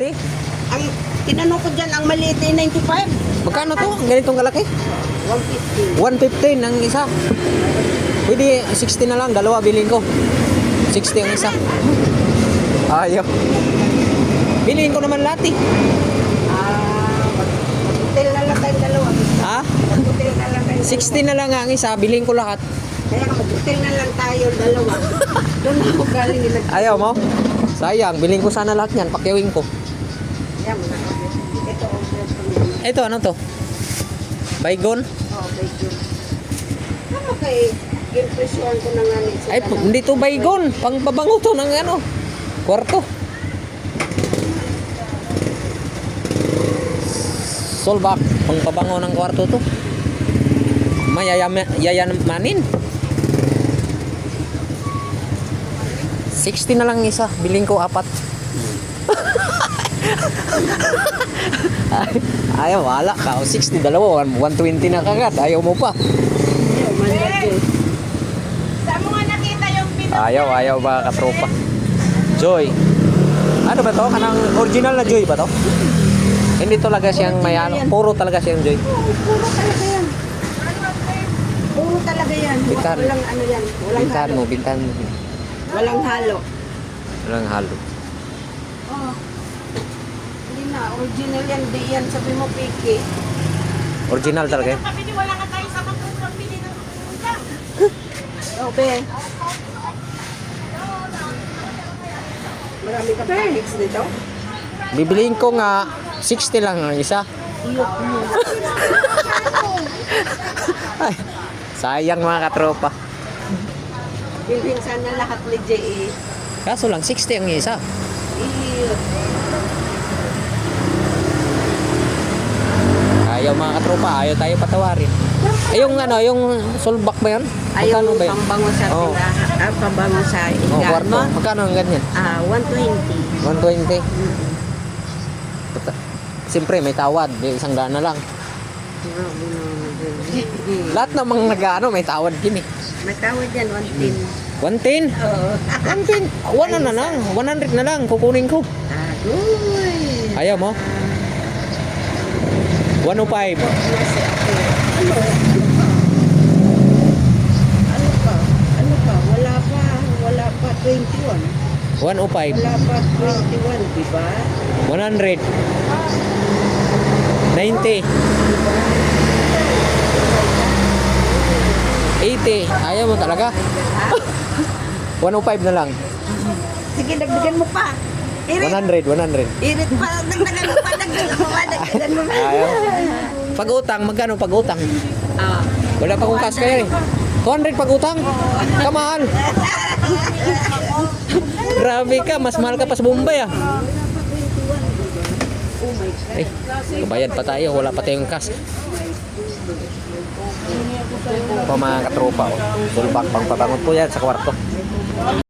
150. Ang tinanong ko dyan, ang maliit ay 95. Magkano to? Ganitong kalaki? 150. 115 ang isa. Pwede 60 na lang, dalawa bilhin ko. 60 ang isa. Ayaw. Bilhin ko naman lahat eh. Ah, mag-hotel na lang tayo dalawa. Ha? Mag-hotel na lang tayo. 60 na lang ang isa, bilhin ko lahat. Kaya mag-hotel na lang tayo dalawa. Doon ako galing nila. Ayaw mo? Sayang, bilhin ko sana lahat yan, pakyawin ko. Ito, ano to? Baygon? Oh, thank you. Ano kay impresyon ko na nga ni sa Ay, hindi to baygon. Pangpabango to ng ano, kwarto. Solbak, pangpabango ng kwarto to. Mayayama, yayamanin. 60 na lang isa, biling ko apat. Ay, ayaw, wala ka. O 60, dalawa, 120 na kagad. Ayaw mo pa. Saan mo nga nakita yung pin... Ayaw, ayaw ba katropa? Joy. Ano ba to? Kanang original na Joy ba to? Hindi talaga siyang may ano, puro talaga siyang Joy. Oo, puro talaga yan. Puro talaga yan. Bintan. Walang ano yan. Walang Bintahan halo. mo, bintahan mo. Walang halo. Walang halo. Oh. Original yan. Di yan. Sabi mo, piki. Original talaga eh. Kami di wala ka tayo sa kapag pili ng pupunta. Oh, be. Marami ka packets dito. Bibiliin ko nga 60 lang ang isa. Iyok mo. Ay, sayang mga katropa. Bilhin sana lahat ni J.A. Kaso lang 60 ang isa. Iyok. Ayaw mga katropa, ayaw tayo patawarin. Ay, yung ano, yung solbak ba yan? Ayaw Magkano mo ba yan? pambango sa Oo. tindahan. Ah, pambango sa Oh, ingan kwarto. mo. Magkano ang ganyan? Ah, 120. 120. Puta. Siyempre, may tawad. May isang daan na lang. Lahat namang nag-ano, may tawad din eh. May tawad yan, 110. 110? Oo. 110? 1 na lang. 100 na lang. Kukunin ko. Agoy. Ayaw mo? 105. Nasi ako. Ano? Ano pa? Ano pa? Wala pa. Wala pa 21. 105. Wala pa 21, di ba? 100. 90. 80. Ayaw mo talaga? 105 na lang. Sige, dagdagan mo pa. Irit. 100, 100. Irit pa. Dagdagan mo pa. Dagdagan mo pa. Dagdagan mo pa. Pag-utang, magkano pag-utang? Ah. Wala pa kong cash kaya eh. 200 pag-utang? Kamahal. Grabe ka, mas mahal ka pa sa Bombay ah. Oh my God. Ay, bayad pa tayo, wala pa tayong cash. Pa mga katropa, oh. Sulbak pang pabangon po yan sa kwarto.